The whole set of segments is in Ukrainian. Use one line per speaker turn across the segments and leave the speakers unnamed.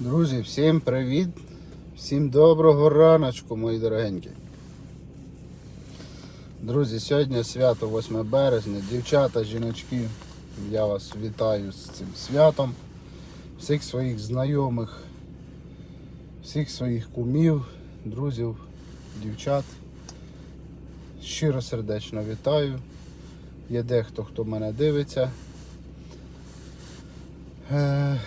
Друзі, всім привіт! Всім доброго раночку, мої дорогенькі. Друзі, сьогодні свято 8 березня. Дівчата, жіночки, я вас вітаю з цим святом. Всіх своїх знайомих, всіх своїх кумів, друзів, дівчат. Щиро сердечно вітаю. Є дехто, хто мене дивиться. Е,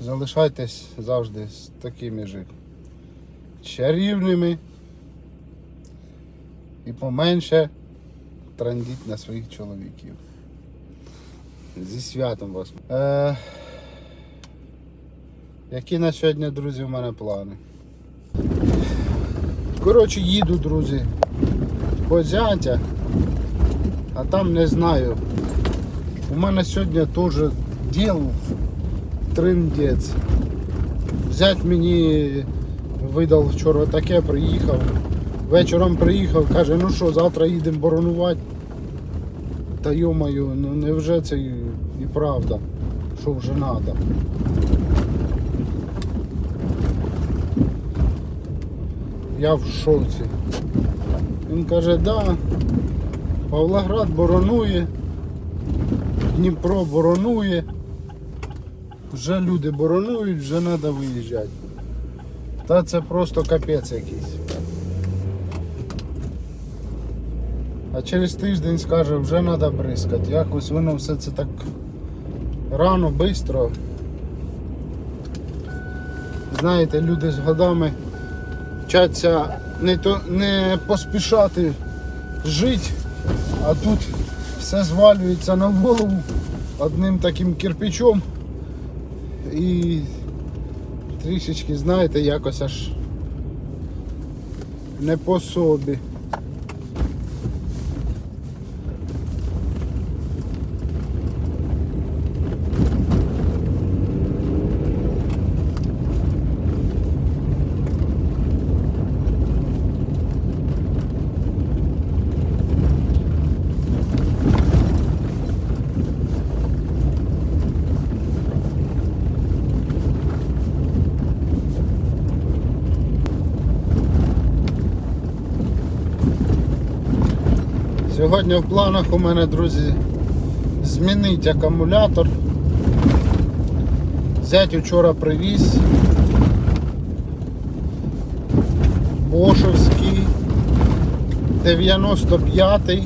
залишайтесь завжди з такими ж чарівними і поменше трандіть на своїх чоловіків. Зі святом вас. Е, які на сьогодні, друзі, в мене плани? Коротше, їду, друзі, по зятя, а там не знаю. У мене сьогодні теж діл триндець. Зять мені видав вчора таке, приїхав. Вечором приїхав, каже, ну що, завтра їдемо боронувати. Та йомаю, ну невже це і, і правда, що вже треба. Я в шоці. Він каже, да, Павлоград боронує, Дніпро боронує. Вже люди боронують, вже треба виїжджати. Та це просто капець якийсь. А через тиждень скаже, вже треба бризкати. Якось воно все це так рано, швидко. Знаєте, люди з годами вчаться не, то, не поспішати жити, а тут все звалюється на голову одним таким кирпичом і трішечки, знаєте, якось аж не по собі. Сьогодні в планах у мене, друзі, змінити акумулятор. Зять вчора привіз. Бошовський 95-й.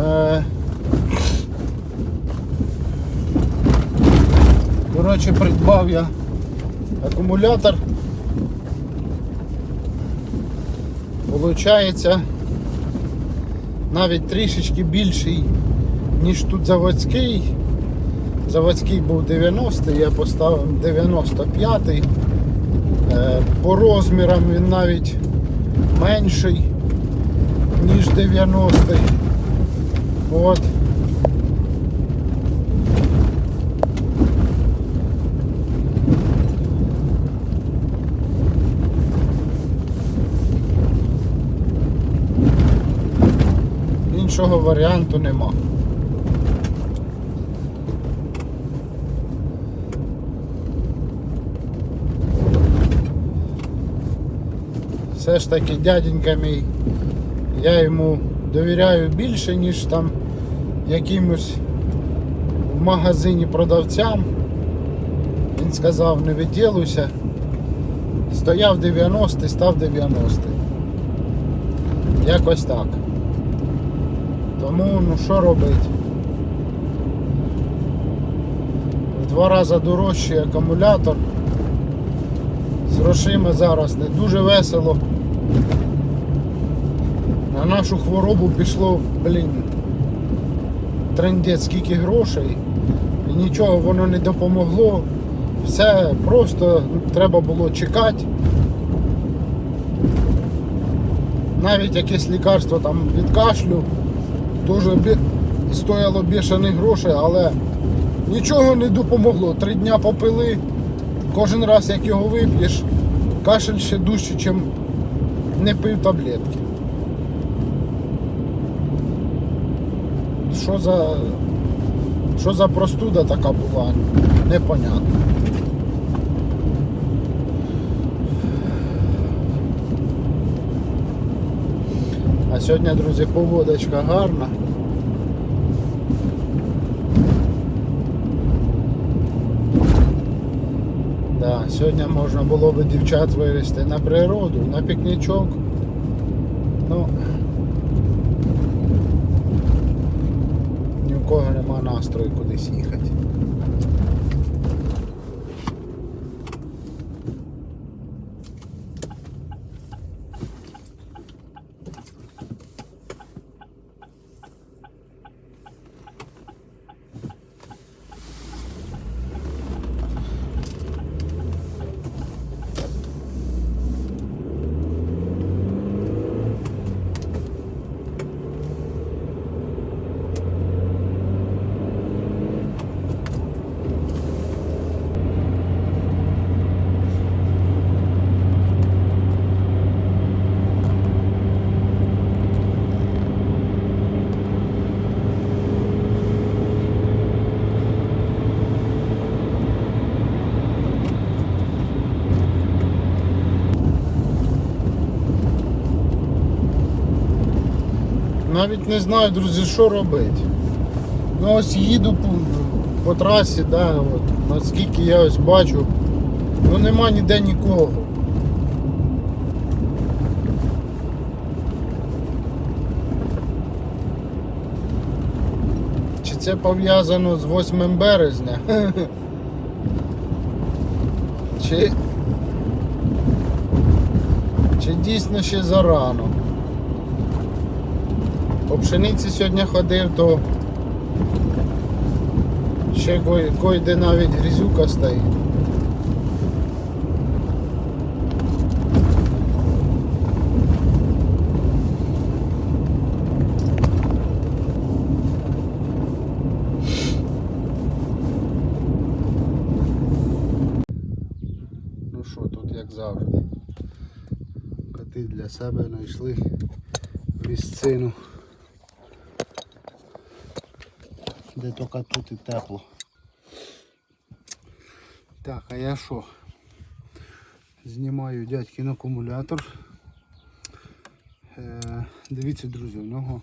Е, Коротше, придбав я акумулятор. Получається навіть трішечки більший, ніж тут заводський. Заводський був 90 я поставив 95-й. Е, По розмірам він навіть менший, ніж 90-й. От. Іншого варіанту нема. Все ж таки дяденька мій, я йому довіряю більше, ніж там якимось в магазині продавцям. Він сказав, не відділуйся. Стояв 90 став 90 Якось так. Тому ну що робити? В два рази дорожчий акумулятор. З грошима зараз не дуже весело. На нашу хворобу пішло, блін, трендець скільки грошей. І нічого воно не допомогло. Все просто треба було чекати. Навіть якесь лікарство там від кашлю бі... стояло бішаних грошей, але нічого не допомогло. Три дня попили, кожен раз як його вип'єш, кашель ще дужче, ніж не пив таблетки. Що за що за простуда така була, непонятно. А сьогодні, друзі, погодочка гарна. Да, сьогодні можна було би дівчат вивезти на природу, на пікнічок. Ну, ні в кого нема настрою кудись їхати. Навіть не знаю, друзі, що робити. Ну ось їду по, трасі, да, от, наскільки я ось бачу, ну нема ніде нікого. Чи це пов'язано з 8 березня? Чи, чи дійсно ще зарано? По пшениці сьогодні ходив, то ще кой- койде навіть грізюка стоїть. Ну що, тут як завжди. Коти для себе знайшли місцину. Де тільки тут і тепло. Так, а я що? Знімаю дядькин акумулятор. Е, дивіться, друзі, у нього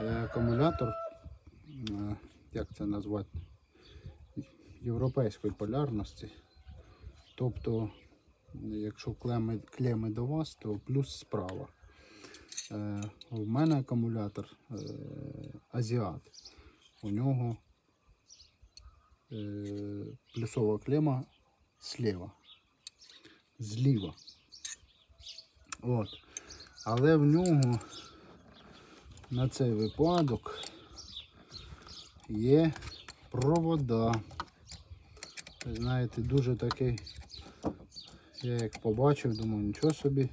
е, акумулятор, е, як це назвати, європейської полярності. Тобто, якщо клеми, клеми до вас, то плюс справа. Е, у мене акумулятор е, азіат. У нього е, плюсова клема сліва. Зліва. От. Але в нього на цей випадок є провода. Знаєте, дуже такий. Я як побачив, думаю, нічого собі.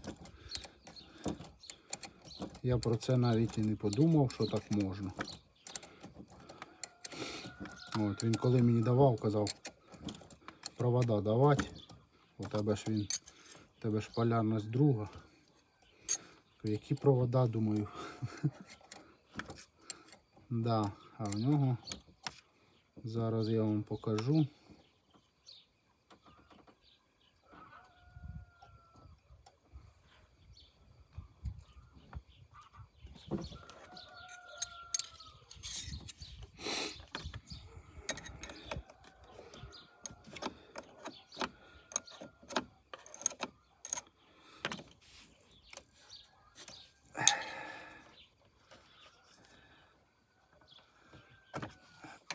Я про це навіть і не подумав, що так можна. От, він коли мені давав, казав провода давати. У тебе ж він, у тебе ж полярність друга. Які провода, думаю. да, а в нього зараз я вам покажу.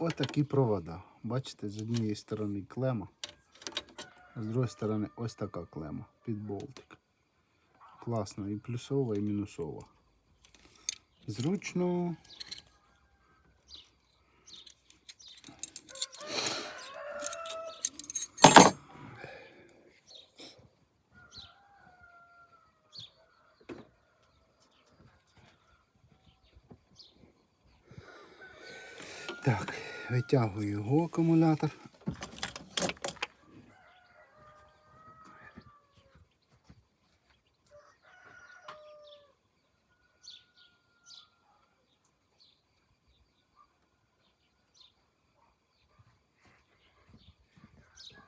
Ось такі провода. Бачите, з однієї сторони клема, а з другої сторони ось така клема під болтик. Класно, і плюсова, і мінусова. Зручно. Так, витягую його акумулятор.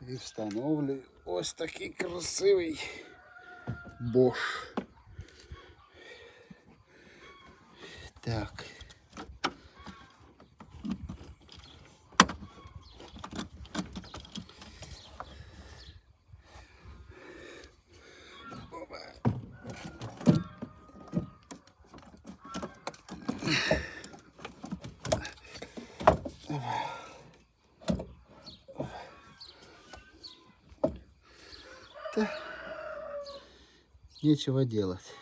І встановлюю ось такий красивий Bosch. Так. Нічого делать.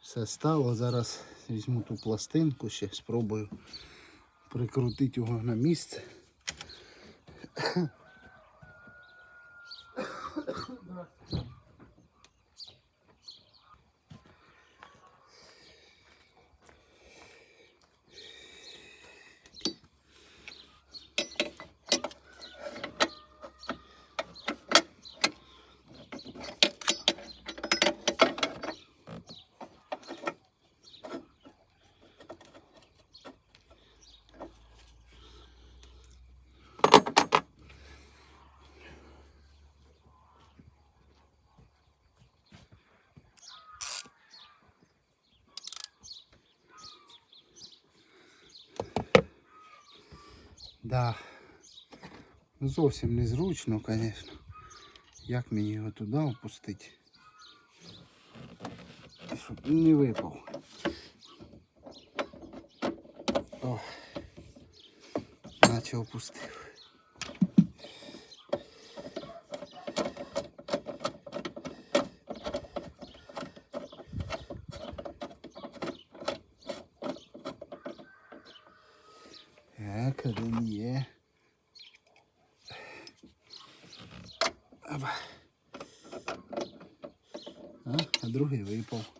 Все стало. Зараз візьму ту пластинку ще, спробую прикрутити його на місце. Да. Ну, зовсім незручно, звісно. Як мені його туди опустити? Щоб не випав. О. Наче опустив. Так, один є. А, а другий випав.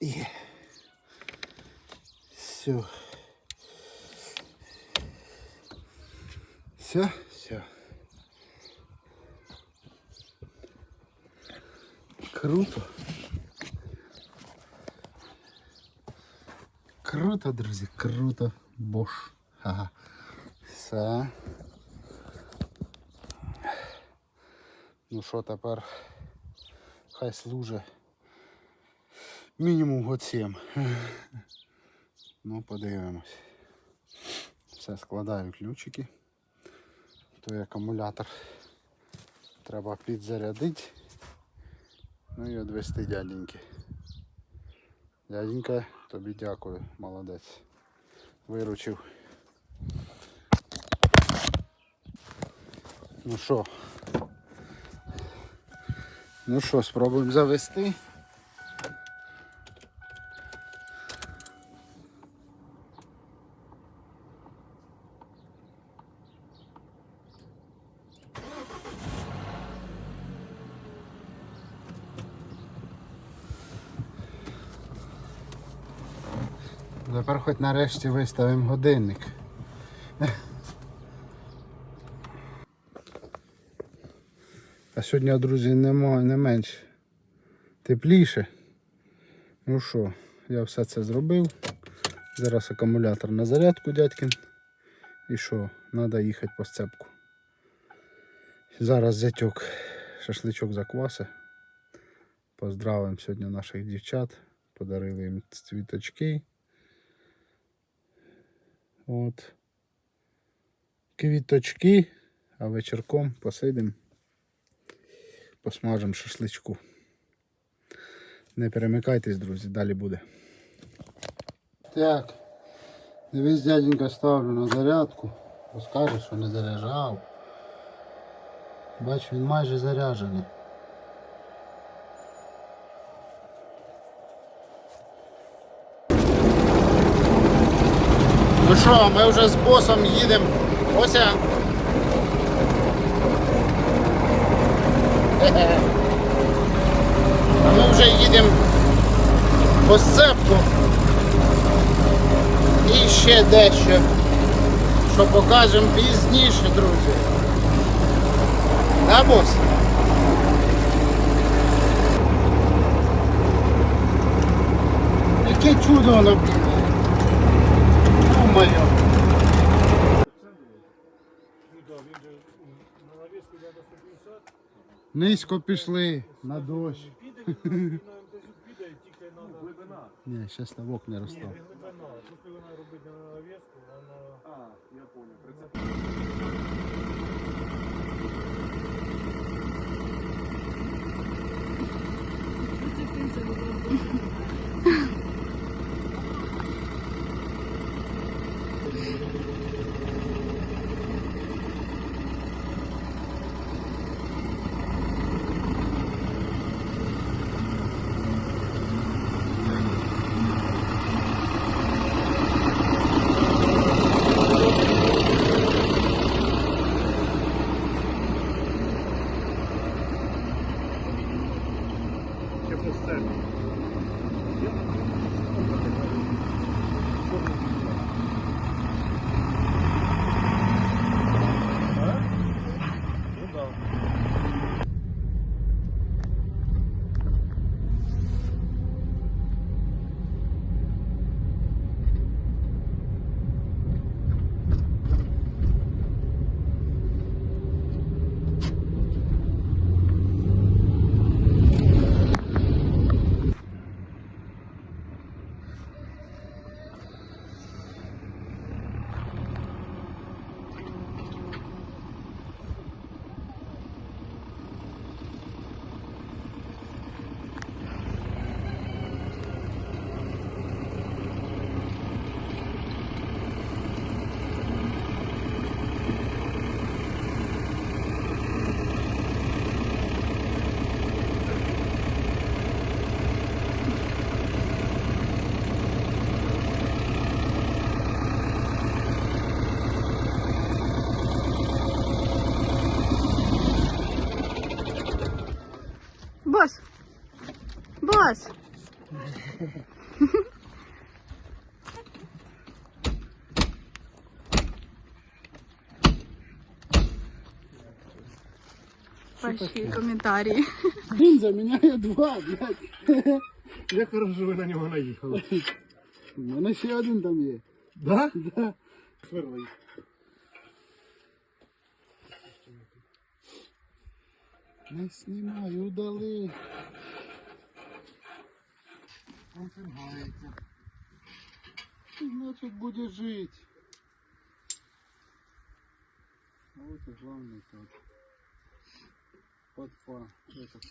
Є. Все. Все, все. Круто. Круто, друзі, круто. Бош. Ага. Все. Ну що тепер? Хай служить. Мінімум год 7. Ну, подивимось. Все складаю ключики. Той акумулятор треба підзарядити. Ну і відвести дяденьки. Дяденька, тобі дякую, молодець. Виручив. Ну що? Ну що, спробуємо завести. Тепер хоч нарешті виставимо годинник. А сьогодні, друзі, нема, не менш тепліше. Ну що, я все це зробив. Зараз акумулятор на зарядку дядькин. І що, треба їхати по сцепку. Зараз зятьок шашличок закваси. Поздравимо сьогодні наших дівчат. Подарили їм цвіточки. От. Квіточки, а вечірком посидимо, посмажемо шашличку. Не перемикайтесь, друзі, далі буде. Так, дивись, дяденька ставлю на зарядку, бо скаже, що не заряджав. Бачу, він майже заряджений. Що, ми вже з босом їдемо. Ося. А ми вже їдемо по сцепку. І ще дещо, що покажемо пізніше, друзі. Да, бос? Яке чудо воно Низько пішли на дощ. Ні, ще ставок не розстав.
глибина. Просто
Бос! Ваші коментарі.
Він заміняє два, блядь.
Як хорошо ви на нього наїхали.
У мене ще один там є.
Да?
Да.
Сверли.
Не знімай, удали. Он фінгається. Значить буде жити. А вот и главный так. Подпа. Этот.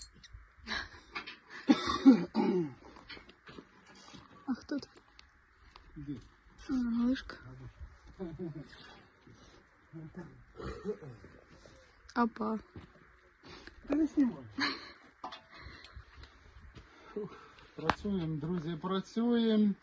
А хто тут?
Іди.
А, Малышка. Опа.
Та не знімай. Фух, Працюємо, друзі, працюємо.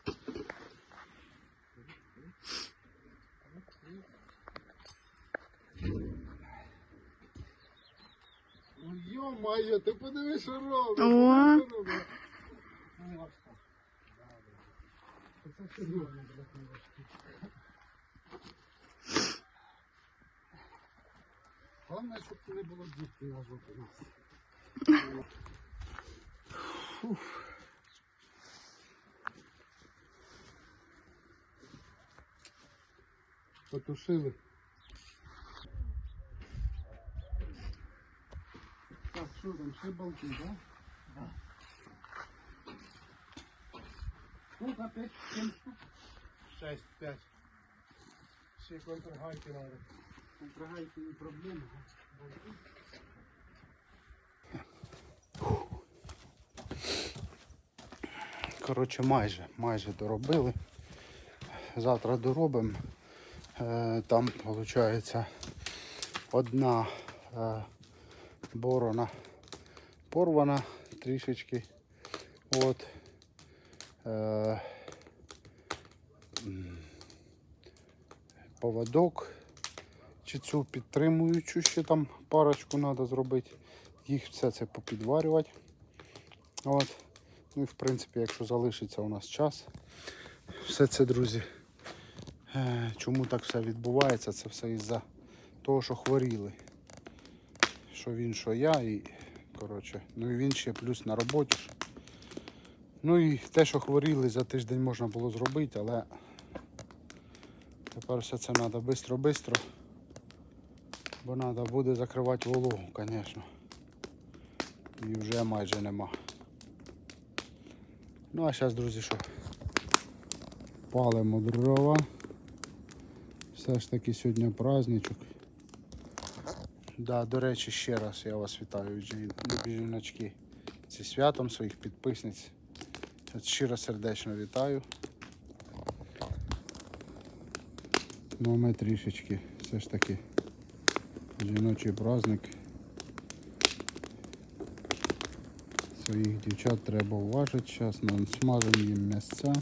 Ой, Йо-моє, ти подивись, що робиш.
О.
Що робиш? Це серйозно, блядь. Головне, щоб не було дітки на жопі у нас. Фух. Потушили. Так, що там, ще болти, да? Да. Сколько опять? Семь штук?
Шесть, п'ять. Ще контргайки надо.
Контрагайки не проблема. Коротше, майже, майже доробили. Завтра доробимо. Е, Там виходить одна е, борона порвана трішечки. От. Е, Поводок чи цю підтримуючу ще там парочку треба зробити. Їх все це попідварювати. От. Ну і в принципі, якщо залишиться у нас час, все це, друзі. Е, Чому так все відбувається? Це все із-за того, що хворіли. Що він, що я, і коротше, ну і він ще плюс на роботі. Ну і те, що хворіли, за тиждень можна було зробити, але тепер все це треба швидко-швидко. Бо треба буде закривати вологу, звісно. І вже майже нема. Ну а зараз, друзі, що? Палимо дрова. Все ж таки сьогодні праздничок. Да, до речі, ще раз я вас вітаю, любі жіночки, зі святом своїх підписниць. Щиро сердечно вітаю. Ну, ми трішечки все ж таки жіночий праздник. Своїх дівчат треба уважити зараз, нам смажемо їм м'ясця.